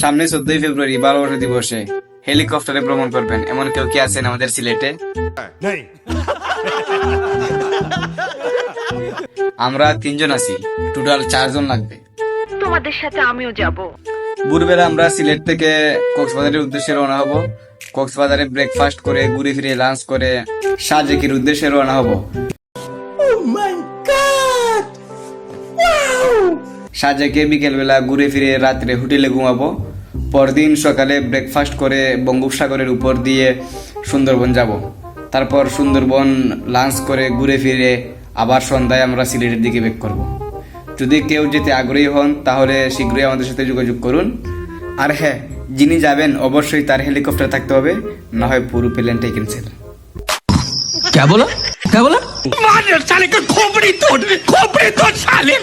সামনে চোদ্দই ফেব্রুয়ারি ভালোবাসা দিবসে হেলিকপ্টারে ভ্রমণ করবেন। এমন কেউ কি আছেন আমাদের সিলেটে? আমরা তিনজন আছি। টোটাল চারজন লাগবে। তোমাদের সাথে আমিও যাব। ভোরবেলা আমরা সিলেট থেকে কক্সবাজারের উদ্দেশ্যে রওনা হব। কক্সবাজারে ব্রেকফাস্ট করে ঘুরে ফিরে লাঞ্চ করে সাজেকের উদ্দেশ্যে রওনা হব। সাজেকে বিকেলবেলা ঘুরে ফিরে রাত্রে হোটেলে ঘুমাবো পরদিন সকালে ব্রেকফাস্ট করে বঙ্গোপসাগরের উপর দিয়ে সুন্দরবন যাব তারপর সুন্দরবন লাঞ্চ করে ঘুরে ফিরে আবার সন্ধ্যায় আমরা সিলেটের দিকে বেক করব যদি কেউ যেতে আগ্রহী হন তাহলে শীঘ্রই আমাদের সাথে যোগাযোগ করুন আর হ্যাঁ যিনি যাবেন অবশ্যই তার হেলিকপ্টার থাকতে হবে না হয় পুরো প্লেনটাই ক্যান্সেল क्या बोला क्या बोला मार साले का खोपड़ी तोड़ खोपड़ी तोड़ साले